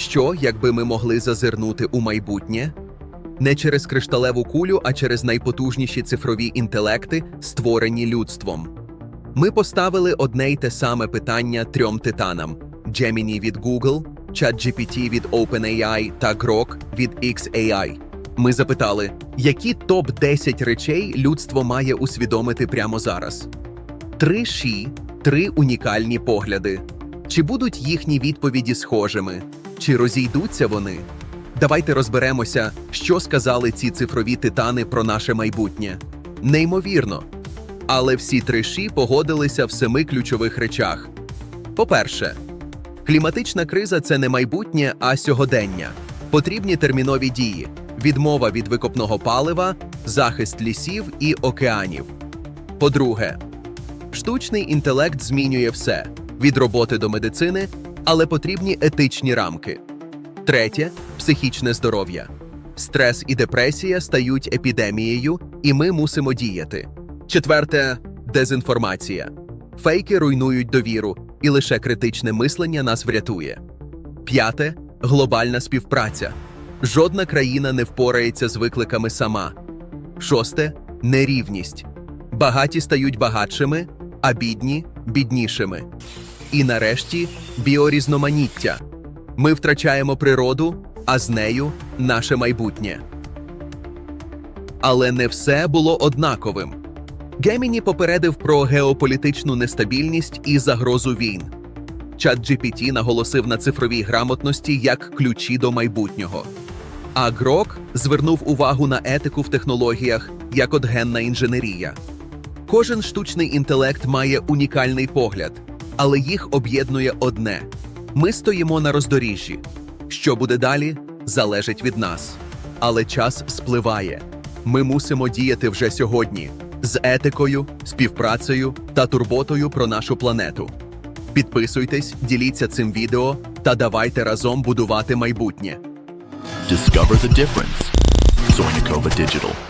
Що, якби ми могли зазирнути у майбутнє? Не через кришталеву кулю, а через найпотужніші цифрові інтелекти, створені людством. Ми поставили одне й те саме питання трьом титанам: Gemini від Google, ChatGPT від OpenAI та Grok від XAI. Ми запитали, які топ-10 речей людство має усвідомити прямо зараз. Три ші, три унікальні погляди. Чи будуть їхні відповіді схожими? Чи розійдуться вони? Давайте розберемося, що сказали ці цифрові титани про наше майбутнє. Неймовірно. Але всі три ші погодилися в семи ключових речах. По-перше, кліматична криза це не майбутнє, а сьогодення. Потрібні термінові дії: відмова від викопного палива, захист лісів і океанів. По-друге, штучний інтелект змінює все від роботи до медицини, але потрібні етичні рамки. Третє психічне здоров'я. Стрес і депресія стають епідемією, і ми мусимо діяти. Четверте дезінформація. Фейки руйнують довіру, і лише критичне мислення нас врятує. П'яте глобальна співпраця. Жодна країна не впорається з викликами сама. Шосте нерівність. Багаті стають багатшими, а бідні біднішими. І нарешті біорізноманіття. Ми втрачаємо природу, а з нею наше майбутнє. Але не все було однаковим. Геміні попередив про геополітичну нестабільність і загрозу війн. ChatGPT наголосив на цифровій грамотності як ключі до майбутнього. А Грок звернув увагу на етику в технологіях як от генна інженерія. Кожен штучний інтелект має унікальний погляд, але їх об'єднує одне: ми стоїмо на роздоріжжі. Що буде далі, залежить від нас. Але час спливає. Ми мусимо діяти вже сьогодні з етикою, співпрацею та турботою про нашу планету. Підписуйтесь, діліться цим відео та давайте разом будувати майбутнє. Discover the difference. Digital.